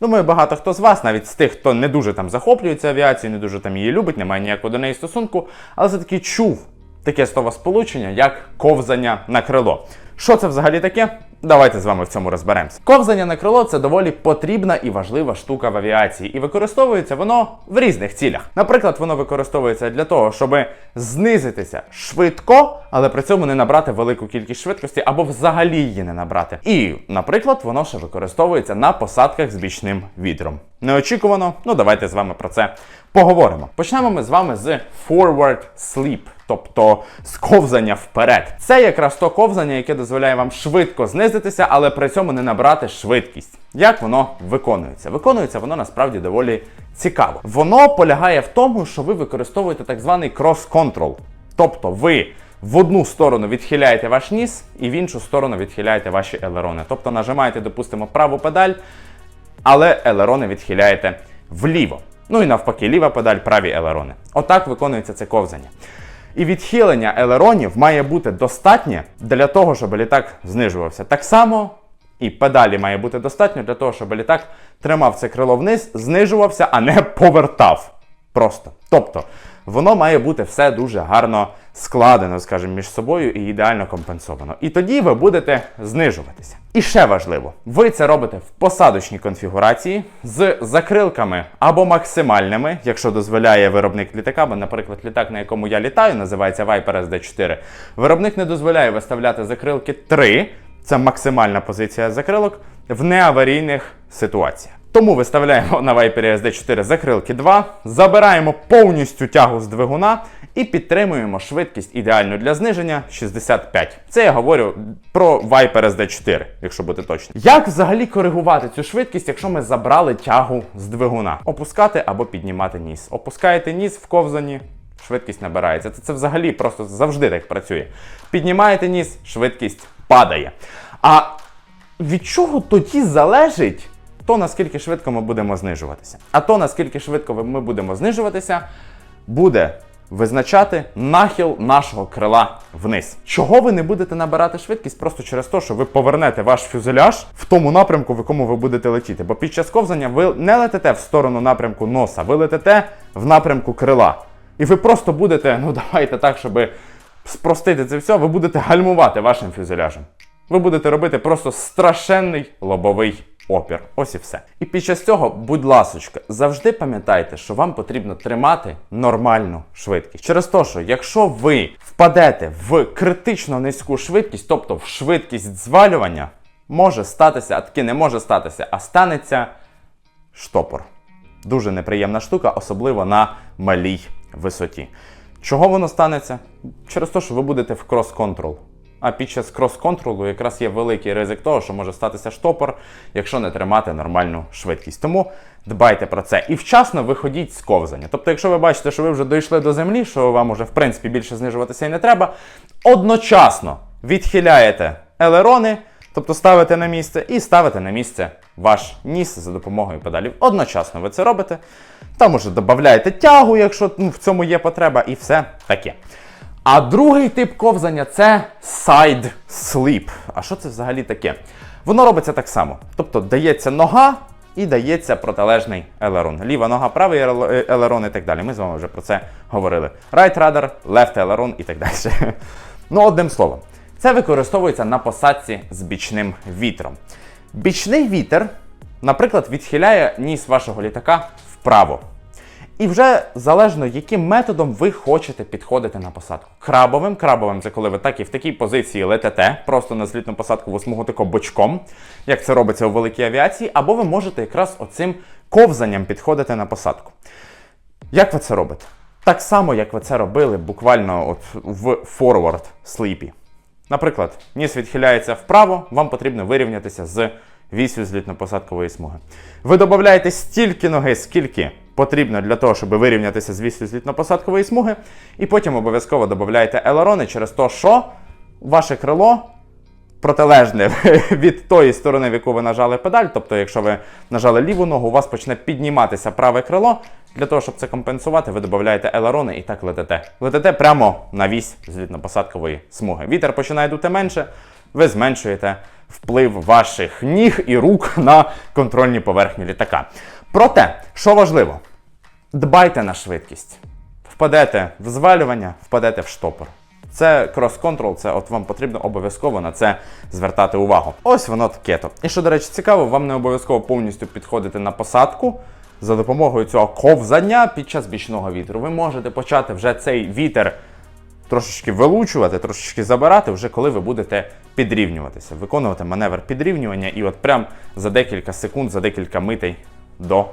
Думаю, багато хто з вас, навіть з тих, хто не дуже там захоплюється авіацією, не дуже там її любить, не має ніякого до неї стосунку, але все-таки чув таке словосполучення, як ковзання на крило. Що це взагалі таке? Давайте з вами в цьому розберемося. Ковзання на крило це доволі потрібна і важлива штука в авіації, і використовується воно в різних цілях. Наприклад, воно використовується для того, щоб знизитися швидко, але при цьому не набрати велику кількість швидкості або взагалі її не набрати. І, наприклад, воно ще використовується на посадках з бічним вітром. Неочікувано, ну давайте з вами про це поговоримо. Почнемо ми з вами з forward sleep, тобто з ковзання вперед. Це якраз то ковзання, яке дозволяє вам швидко знизитися, але при цьому не набрати швидкість. Як воно виконується? Виконується воно насправді доволі цікаво. Воно полягає в тому, що ви використовуєте так званий cross-control. Тобто ви в одну сторону відхиляєте ваш ніс і в іншу сторону відхиляєте ваші елерони. Тобто нажимаєте, допустимо, праву педаль, але елерони відхиляєте вліво. Ну і навпаки, ліва педаль, праві елерони. Отак виконується це ковзання. І відхилення елеронів має бути достатнє для того, щоб літак знижувався. Так само і педалі має бути достатньо для того, щоб літак тримав це крило вниз, знижувався, а не повертав. Просто. Тобто, воно має бути все дуже гарно складено, скажімо, між собою і ідеально компенсовано. І тоді ви будете знижуватися. І ще важливо, ви це робите в посадочній конфігурації з закрилками або максимальними, якщо дозволяє виробник літака, бо, наприклад, літак, на якому я літаю, називається Viper SD4. Виробник не дозволяє виставляти закрилки 3, це максимальна позиція закрилок, в неаварійних ситуаціях. Тому виставляємо на Viper SD4 закрилки 2, забираємо повністю тягу з двигуна і підтримуємо швидкість ідеальну для зниження 65. Це я говорю про Viper SD4, якщо бути точним. Як взагалі коригувати цю швидкість, якщо ми забрали тягу з двигуна? Опускати або піднімати ніс. Опускаєте ніс в ковзані, швидкість набирається. Це, це взагалі просто завжди так працює. Піднімаєте ніс, швидкість падає. А від чого тоді залежить? То наскільки швидко ми будемо знижуватися. А то наскільки швидко ми будемо знижуватися, буде визначати нахил нашого крила вниз. Чого ви не будете набирати швидкість просто через те, що ви повернете ваш фюзеляж в тому напрямку, в якому ви будете летіти. Бо під час ковзання ви не летите в сторону напрямку носа, ви летите в напрямку крила. І ви просто будете, ну давайте так, щоб спростити це все, ви будете гальмувати вашим фюзеляжем. Ви будете робити просто страшенний лобовий опір. Ось і все. І під час цього, будь ласочка, завжди пам'ятайте, що вам потрібно тримати нормальну швидкість. Через те, що якщо ви впадете в критично низьку швидкість, тобто в швидкість звалювання, може статися, а таки не може статися, а станеться штопор. Дуже неприємна штука, особливо на малій висоті. Чого воно станеться? Через те, що ви будете в крос-контрол. А під час крос-контролу якраз є великий ризик того, що може статися штопор, якщо не тримати нормальну швидкість. Тому дбайте про це і вчасно виходіть з ковзання. Тобто, якщо ви бачите, що ви вже дійшли до землі, що вам уже в принципі більше знижуватися і не треба, одночасно відхиляєте елерони, тобто ставите на місце, і ставите на місце ваш ніс за допомогою педалів. Одночасно ви це робите. Там уже додаєте тягу, якщо ну, в цьому є потреба, і все таке. А другий тип ковзання це side sleep. А що це взагалі таке? Воно робиться так само. Тобто дається нога і дається протилежний елерон. Ліва нога, правий елерон і так далі. Ми з вами вже про це говорили. Right rudder, left елерон і так далі. Ну, одним словом, це використовується на посадці з бічним вітром. Бічний вітер, наприклад, відхиляє ніс вашого літака вправо. І вже залежно, яким методом ви хочете підходити на посадку. Крабовим, крабовим це коли ви так і в такій позиції летите, просто на злітну посадку восьмого тако бочком, як це робиться у великій авіації, або ви можете якраз оцим ковзанням підходити на посадку. Як ви це робите? Так само, як ви це робили буквально от в forward sleepі. Наприклад, ніс відхиляється вправо, вам потрібно вирівнятися з вісю злітно-посадкової смуги. Ви додаєте стільки ноги, скільки потрібно для того, щоб вирівнятися з вісю злітно-посадкової смуги, і потім обов'язково додаєте елерони через те, що ваше крило протилежне від тої сторони, в яку ви нажали педаль. Тобто, якщо ви нажали ліву ногу, у вас почне підніматися праве крило. Для того, щоб це компенсувати, ви додаєте елерони і так летите. Летите прямо на вісь злітно-посадкової смуги. Вітер починає дути менше, ви зменшуєте вплив ваших ніг і рук на контрольні поверхні літака. Проте, що важливо, дбайте на швидкість. Впадете в звалювання, впадете в штопор. Це крос-контрол, це от вам потрібно обов'язково на це звертати увагу. Ось воно таке то. І що, до речі, цікаво, вам не обов'язково повністю підходити на посадку. За допомогою цього ковзання під час бічного вітру. Ви можете почати вже цей вітер трошечки вилучувати, трошечки забирати, вже коли ви будете підрівнюватися, виконувати маневр підрівнювання, і от прям за декілька секунд, за декілька митей до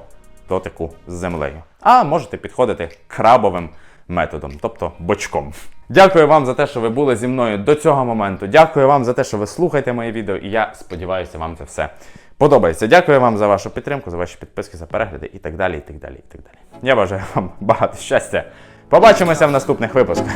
дотику з землею. А можете підходити крабовим методом, тобто бочком. Дякую вам за те, що ви були зі мною до цього моменту. Дякую вам за те, що ви слухаєте моє відео, і я сподіваюся, вам це все подобається. Дякую вам за вашу підтримку, за ваші підписки, за перегляди і так далі. і так далі, і так далі. Я бажаю вам багато щастя. Побачимося в наступних випусках.